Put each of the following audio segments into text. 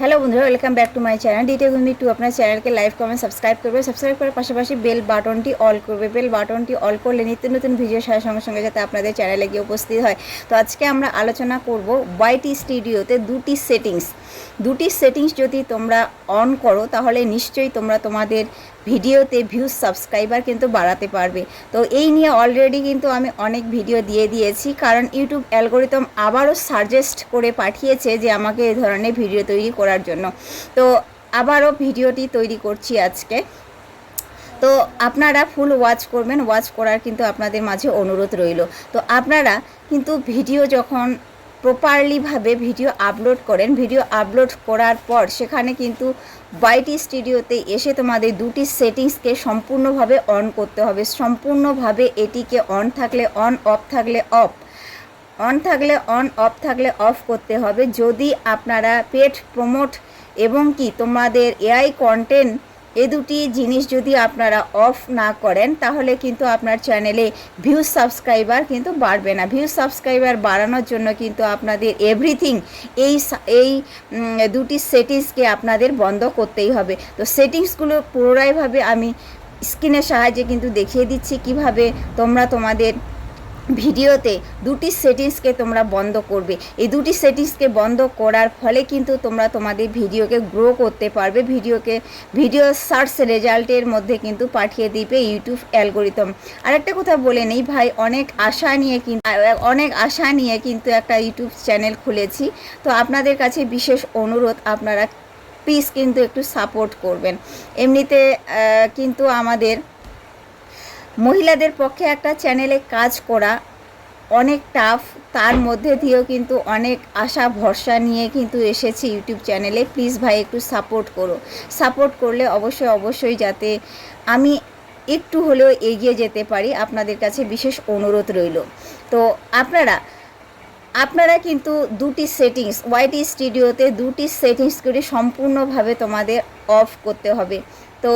Hello বন্ধুরা welcome back to my channel ডিটে গুমি two আপনার চ্যানেলকে লাইভ কমেন্ট সাবস্ক্রাইব করবে। সাবস্ক্রাইব করার পাশাপাশি বেল বাটনটি অল করবে। বেল বাটনটি অল করলে নিত্য নতুন ভিডিও সারা সঙ্গে সঙ্গে যাতে আপনাদের চ্যানেলে গিয়ে উপস্থিত হয়। তো আজকে আমরা আলোচনা করব ওয়াইটি স্টুডিওতে দুটি সেটিংস দুটি সেটিংস যদি তোমরা অন করো, তাহলে নিশ্চয়ই তোমরা তোমাদের ভিডিওতে ভিউজ সাবস্ক্রাইবার কিন্তু বাড়াতে পারবে। তো এই নিয়ে অলরেডি কিন্তু আমি অনেক ভিডিও দিয়ে দিয়েছি, কারণ ইউটিউব অ্যালগোরিদম আবারও সাজেস্ট করে পাঠিয়েছে যে আমাকে এই ধরনের ভিডিও তৈরি করার জন্য। তো আবারও ভিডিওটি তৈরি করছি আজকে। তো আপনারা ফুল ওয়াচ করবেন ওয়াচ করার কিন্তু আপনাদের মাঝে অনুরোধ রইল। তো আপনারা কিন্তু ভিডিও যখন প্রপারলিভাবে ভিডিও আপলোড করেন। ভিডিও আপলোড করার পর সেখানে কিন্তু বাইটি স্টুডিওতে এসে তোমাদের দুটি সেটিংসকে সম্পূর্ণভাবে অন করতে হবে। সম্পূর্ণভাবে এটিকে অন থাকলে অন অফ থাকলে অফ অন থাকলে অন অফ থাকলে অফ করতে হবে। যদি আপনারা পেট প্রমোট এবং কি তোমাদের এআই কন্টেন্ট এ দুটি জিনিস যদি আপনারা অফ না করেন, তাহলে কিন্তু আপনার চ্যানেলে ভিউজ সাবস্ক্রাইবার কিন্তু বাড়বে না। ভিউজ সাবস্ক্রাইবার বাড়ানোর জন্য কিন্তু আপনাদের এভরিথিং এই এই দুটি সেটিংসকে আপনাদের বন্ধ করতেই হবে। তো সেটিংসগুলো পুরোটাইভাবে আমি স্ক্রিনের সাহায্যে কিন্তু দেখিয়ে দিচ্ছি কীভাবে তোমরা তোমাদের ভিডিওতে দুটি সেটিংসকে তোমরা বন্ধ করবে। এই দুটি সেটিংসকে বন্ধ করার ফলে কিন্তু তোমরা তোমাদের ভিডিওকে গ্রো করতে পারবে। ভিডিওকে ভিডিও সার্চ রেজাল্টের মধ্যে কিন্তু পাঠিয়ে দিবে ইউটিউব অ্যালগোরিদম আরেকটা কথা বলে নেই ভাই, অনেক আশা নিয়ে কিন্তু অনেক আশা নিয়ে কিন্তু একটা ইউটিউব চ্যানেল খুলেছি। তো আপনাদের কাছে বিশেষ অনুরোধ, আপনারা প্লিজ কিন্তু একটু সাপোর্ট করবেন। এমনিতে কিন্তু আমাদের মহিলাদের পক্ষে একটা চ্যানেলে কাজ করা অনেক টাফ তার মধ্যে দিয়েও কিন্তু অনেক আশা, ভরসা নিয়ে কিন্তু এসেছি ইউটিউব চ্যানেলে। প্লিজ ভাই, একটু সাপোর্ট করো। সাপোর্ট করলে অবশ্যই অবশ্যই যাতে আমি একটু হলেও এগিয়ে যেতে পারি। আপনাদের কাছে বিশেষ অনুরোধ রইল। তো আপনারা আপনারা কিন্তু দুটি সেটিংস ওয়াইটি স্টুডিওতে দুটি সেটিংস করে সম্পূর্ণভাবে তোমাদের অফ করতে হবে। তো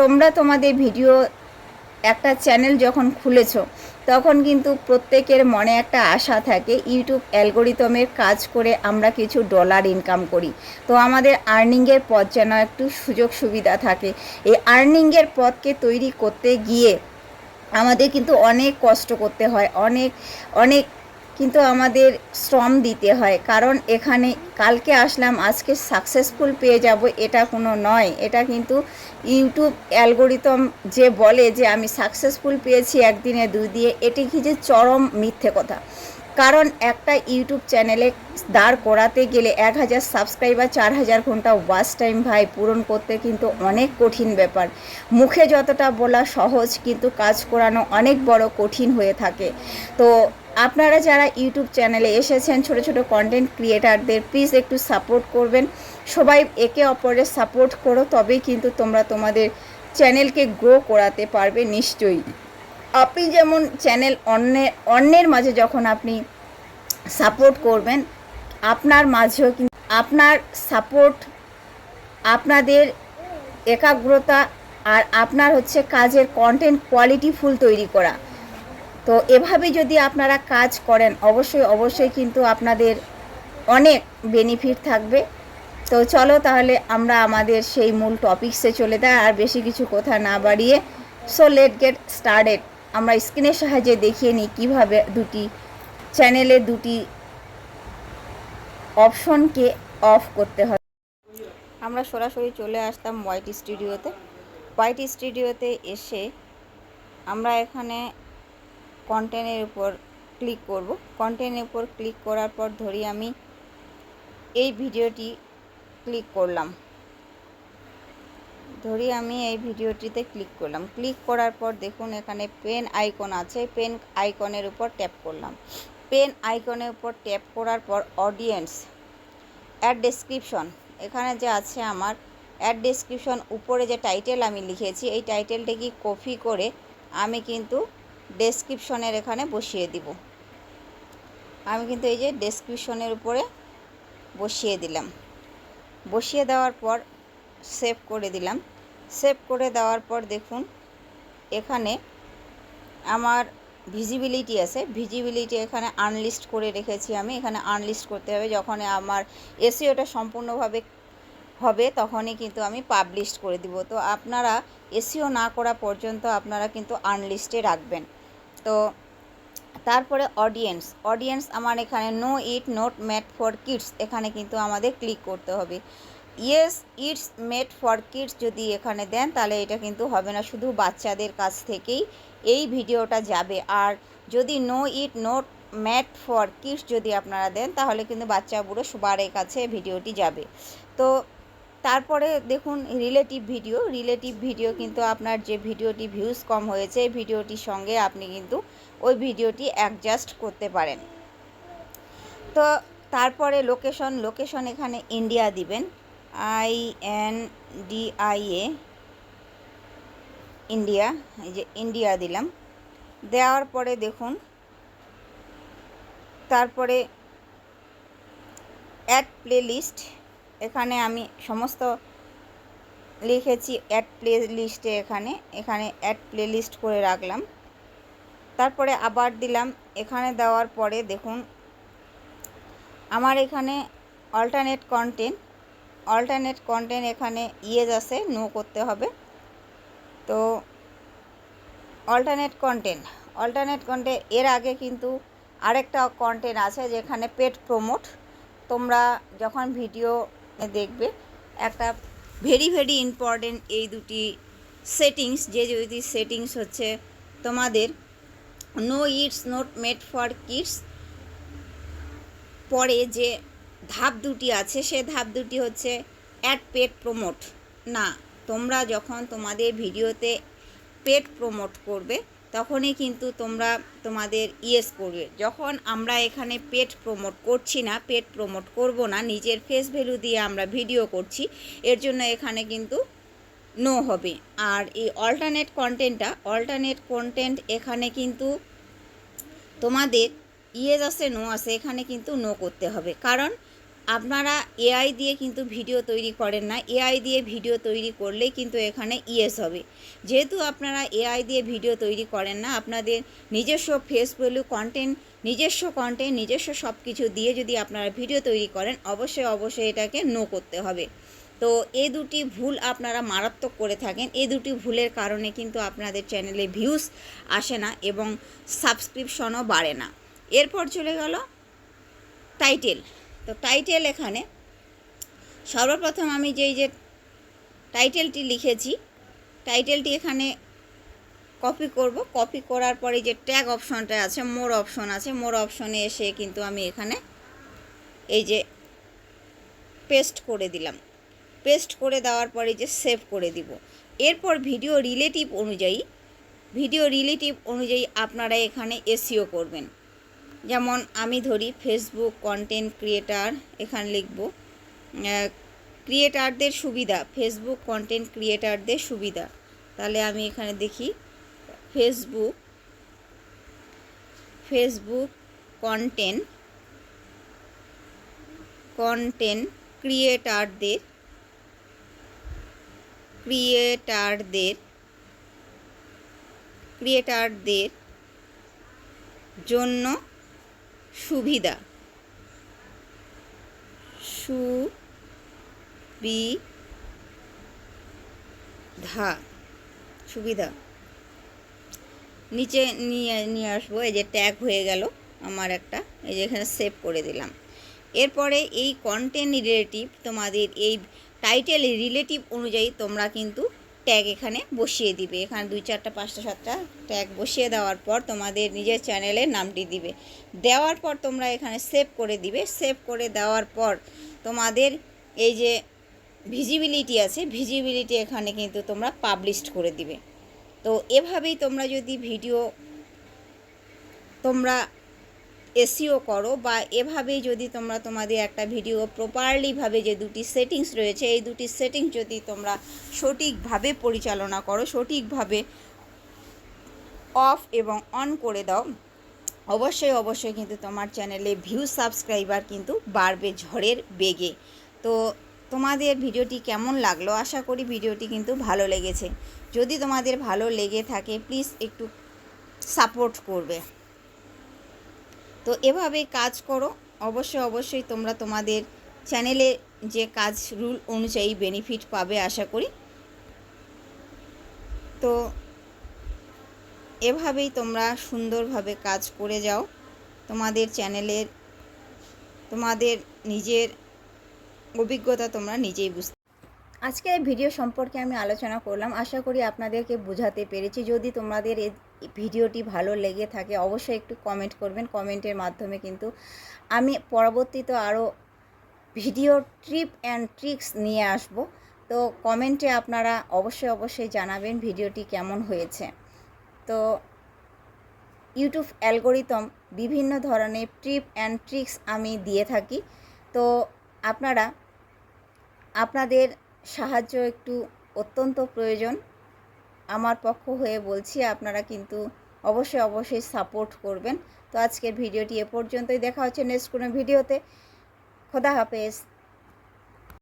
তোমরা তোমাদের ভিডিও একটা চ্যানেল যখন খুলেছ, তখন কিন্তু প্রত্যেকের মনে একটা আশা থাকে, ইউটিউব অ্যালগোরিদমের কাজ করে আমরা কিছু ডলার ইনকাম করি। তো আমাদের আর্নিংয়ের পথ যেন একটু সুযোগ সুবিধা থাকে। এই আর্নিংয়ের পথকে তৈরি করতে গিয়ে আমাদের কিন্তু অনেক কষ্ট করতে হয়, অনেক অনেক কিন্তু আমাদের শ্রম দিতে হয়। কারণ এখানে কালকে আসলাম, আজকে সাকসেসফুল পেয়ে যাব এটা কোনো নয়। এটা কিন্তু ইউটিউব অ্যালগোরিতম যে বলে যে আমি সাকসেসফুল পেয়েছি একদিনে দুই দিয়ে, এটি কি যে চরম মিথ্যে কথা। কারণ একটা ইউটিউব চ্যানেলে দাঁড় করাতে গেলে এক হাজার সাবস্ক্রাইবার চার হাজার ঘণ্টা ওয়াচ টাইম ভাই, পূরণ করতে কিন্তু অনেক কঠিন ব্যাপার। মুখে যতটা বলা সহজ, কিন্তু কাজ করানো অনেক বড় কঠিন হয়ে থাকে। তো আপনারা যারা ইউটিউব চ্যানেলে এসেছেন, ছোট ছোট কন্টেন্ট ক্রিয়েটারদের প্লিজ একটু সাপোর্ট করবেন। সবাই একে অপরের সাপোর্ট করো, তবেই কিন্তু তোমরা তোমাদের চ্যানেলকে গ্রো করাতে পারবে নিশ্চয়ই। আপনি যেমন চ্যানেল অন্যের অন্যের মাঝে যখন আপনি সাপোর্ট করবেন, আপনার মাঝেও কিন্তু আপনার সাপোর্ট আপনাদের একাগ্রতা আর আপনার হচ্ছে কাজের কন্টেন্ট কোয়ালিটিফুল তৈরি করা। তো এভাবে যদি আপনারা কাজ করেন, অবশ্যই অবশ্যই কিন্তু আপনাদের অনেক বেনিফিট থাকবে। তো চলো তাহলে আমরা আমাদের সেই মূল টপিকসে চলে যাই, আর বেশি কিছু কথা না বাড়িয়ে। সো লেট গেট স্টার্টেড আমরা স্ক্রিনের সাহায্যে দেখিয়ে নিই কীভাবে দুটি চ্যানেলে দুটি অপশনকে অফ করতে হয়। আমরা সরাসরি চলে আসতাম হোয়াইট স্টুডিওতে হোয়াইট স্টুডিওতে এসে আমরা এখানে কন্টেন্টের উপর ক্লিক করব। কন্টেন্টের উপর ক্লিক করার পর ধরি আমি এই ভিডিওটি ক্লিক করলাম। ধরি আমি এই ভিডিওটিতে ক্লিক করলাম। ক্লিক করার পর দেখুন এখানে পেন আইকন আছে। পেন আইকনের উপর ট্যাপ করলাম। পেন আইকনের উপর ট্যাপ করার পর অডিয়েন্স অ্যাড ডেসক্রিপশন এখানে যে আছে আমার অ্যাড ডেসক্রিপশন উপরে যে টাইটেল আমি লিখেছি, এই টাইটেলটাকে কপি করে আমি কিন্তু ডেসক্রিপশনের এখানে বসিয়ে দিব। আমি কিন্তু এই যে ডেসক্রিপশনের উপরে বসিয়ে দিলাম। বসিয়ে দেওয়ার পর সেভ করে দিলাম। সেভ করে দেওয়ার পর দেখুন, এখানে আমার ভিজিবিলিটি আছে। ভিজিবিলিটি এখানে আনলিস্ট করে রেখেছি আমি। এখানে আনলিস্ট করতে হবে। যখন আমার এসিওটা সম্পূর্ণভাবে হবে, তখনই কিন্তু আমি পাবলিশ করে দিব। তো আপনারা এসিও না করা পর্যন্ত আপনারা কিন্তু আনলিস্টে রাখবেন। তো তারপরে অডিয়েন্স অডিয়েন্স আমার এখানে no it not made for kids এখানে কিন্তু আমাদের ক্লিক করতে হবে। Yes it's made for kids যদি এখানে দেন, তাহলে এটা কিন্তু হবে না, শুধু বাচ্চাদের কাছ থেকেই এই ভিডিওটা যাবে। আর যদি no it not made for kids যদি আপনারা দেন, তাহলে কিন্তু বাচ্চা বুড়ো সবারের কাছে ভিডিওটি যাবে। তো তারপরে দেখুন রিলেটিভ ভিডিও রিলেটিভ ভিডিও কিন্তু আপনার যে ভিডিওটি ভিউজ কম হয়েছে, এই ভিডিওটির সঙ্গে আপনি কিন্তু ওই ভিডিওটি অ্যাডজাস্ট করতে পারেন। তো তারপরে লোকেশন লোকেশন এখানে ইন্ডিয়া দিবেন। I N D I A India এই যে ইন্ডিয়া দিলাম। দেওয়ার পরে দেখুন, তারপরে অ্যাড প্লে লিস্ট এখানে আমি সমস্ত লিখেছি অ্যাড প্লে লিস্টে এখানে। এখানে অ্যাড প্লে লিস্ট করে রাখলাম। তারপরে আবার দিলাম। এখানে দেওয়ার পরে দেখুন, আমার এখানে অল্টারনেট কন্টেন্ট অল্টারনেট কন্টেন্ট এখানে ইয়েজ আছে নো করতে হবে। তো অল্টারনেট কন্টেন্ট অল্টারনেট কন্টেন্ট এর আগে কিন্তু আরেকটা কন্টেন্ট আছে যেখানে পেট প্রমোট তোমরা যখন ভিডিও দেখবে। একটা ভেরি ভেরি ইম্পর্টেন্ট এই দুটি সেটিংস যে দুটি সেটিংস হচ্ছে তোমাদের no it's not made for kids পরে যে ধাপ দুটি আছে, সে ধাপ দুটি হচ্ছে অ্যাড পেড প্রমোট না, তোমরা যখন তোমাদের ভিডিওতে পেড প্রমোট করবে তখনই কিন্তু তোমরা তোমাদের ইয়েস করবে। যখন আমরা এখানে পেট প্রমোট করছি না, পেট প্রমোট করব না, নিজের ফেস ভ্যালু দিয়ে আমরা ভিডিও করছি, এর জন্য এখানে কিন্তু নো হবে। আর এই অল্টারনেট কন্টেন্টটা অল্টারনেট কন্টেন্ট এখানে কিন্তু তোমাদের ইয়েস আছে, নো আছে, এখানে কিন্তু নো করতে হবে। কারণ আপনারা এআই দিয়ে কিন্তু ভিডিও তৈরি করেন না। এআই দিয়ে ভিডিও তৈরি করলেই কিন্তু এখানে ইয়েস হবে। যেহেতু আপনারা এআই দিয়ে ভিডিও তৈরি করেন না, আপনাদের নিজস্ব ফেস ভ্যালু কন্টেন্ট নিজস্ব কন্টেন্ট নিজস্ব সব কিছু দিয়ে যদি আপনারা ভিডিও তৈরি করেন, অবশ্যই অবশ্যই এটাকে নো করতে হবে। তো এই দুটি ভুল আপনারা মারাত্মক করে থাকেন। এই দুটি ভুলের কারণে কিন্তু আপনাদের চ্যানেলে ভিউজ আসে না এবং সাবস্ক্রিপশনও বাড়ে না। এরপর চলে গেল টাইটেল তো টাইটেল এখানে। সর্বপ্রথম আমি যেই যে টাইটেলটি লিখেছি টাইটেলটি এখানে কপি করব। কপি করার পরে যে ট্যাগ অপশনটা আছে মোর অপশন আছে মোর অপশনে এসে কিন্তু আমি এখানে এই যে পেস্ট করে দিলাম। পেস্ট করে দেওয়ার পরে যে সেভ করে দিব। এরপর ভিডিও রিলেটিভ অনুযায়ী ভিডিও রিলেটিভ অনুযায়ী আপনারা এখানে এসিও করবেন। যেমন আমি ধরি ফেসবুক কন্টেন্ট ক্রিয়েটার এখানে লিখব ক্রিয়েটারদের সুবিধা ফেসবুক কন্টেন্ট ক্রিয়েটারদের সুবিধা। তাহলে আমি এখানে দেখি ফেসবুক ফেসবুক কন্টেন্ট কন্টেন্ট ক্রিয়েটারদের ক্রিয়েটারদের ক্রিয়েটারদের জন্য সুবিধা। সু বি সুবিধা। সুবিধা। নিচে নিয়ে নিয়ে আসব। এই যে ট্যাগ হয়ে গেল আমার একটা। এই যে এখানে সেভ করে দিলাম। এরপরে এই কন্টেন্ট রিলেটিভ তোমাদের এই টাইটেল রিলেটিভ অনুযায়ী তোমরা কিন্তু ট্যাগ এখানে বসিয়ে দিবে। এখানে দুই চারটা, পাঁচটা, সাতটা ট্যাগ বসিয়ে দেওয়ার পর তোমাদের নিজের চ্যানেলের নামটি দিবে। দেওয়ার পর তোমরা এখানে সেভ করে দিবে। সেভ করে দেওয়ার পর তোমাদের এই যে ভিজিবিলিটি আছে ভিজিবিলিটি এখানে কিন্তু তোমরা পাবলিশড করে দিবে। তো এভাবেই তোমরা যদি ভিডিও তোমরা এসিও করো বা এভাবেই যদি তোমরা তোমাদের একটা ভিডিও প্রপারলিভাবে যে দুটি সেটিংস রয়েছে, এই দুটি সেটিংস যদি তোমরা সঠিকভাবে পরিচালনা করো, সঠিকভাবে অফ এবং অন করে দাও, অবশ্যই অবশ্যই কিন্তু তোমার চ্যানেলে ভিউ সাবস্ক্রাইবার কিন্তু বাড়বে ঝড়ের বেগে। তো তোমাদের ভিডিওটি কেমন লাগল? আশা করি ভিডিওটি কিন্তু ভালো লেগেছে। যদি তোমাদের ভালো লেগে থাকে প্লিজ একটু সাপোর্ট করবে। তো এভাবে কাজ করো। অবশ্যই অবশ্যই তোমরা তোমাদের চ্যানেলে যে কাজ রুল অনুযায়ী বেনিফিট পাবে আশা করি। তো এভাবেই তোমরা সুন্দরভাবে কাজ করে যাও। তোমাদের চ্যানেলের তোমাদের নিজের অভিজ্ঞতা তোমরা নিজেই বুঝতে আজকের এই ভিডিও সম্পর্কে আমি আলোচনা করলাম। আশা করি আপনাদেরকে বোঝাতে পেরেছি। যদি তোমাদের এই ভিডিওটি ভালো লেগে থাকে, অবশ্যই একটু কমেন্ট করবেন। কমেন্টের মাধ্যমে কিন্তু আমি পরবর্তীতে আরও ভিডিও ট্রিপ অ্যান্ড ট্রিক্স নিয়ে আসব। তো কমেন্টে আপনারা অবশ্যই অবশ্যই জানাবেন ভিডিওটি কেমন হয়েছে। তো ইউটিউব অ্যালগোরিদম বিভিন্ন ধরনের ট্রিপ অ্যান্ড ট্রিক্স আমি দিয়ে থাকি। তো আপনারা, আপনাদের সাহায্য একটু অত্যন্ত প্রয়োজন। আমার পক্ষ হয়ে বলছি, আপনারা কিন্তু অবশ্যই অবশ্যই সাপোর্ট করবেন। তো আজকের ভিডিওটি এ পর্যন্তই। দেখা হচ্ছে নেক্সট কোনো ভিডিওতে। খোদা হাফেজ।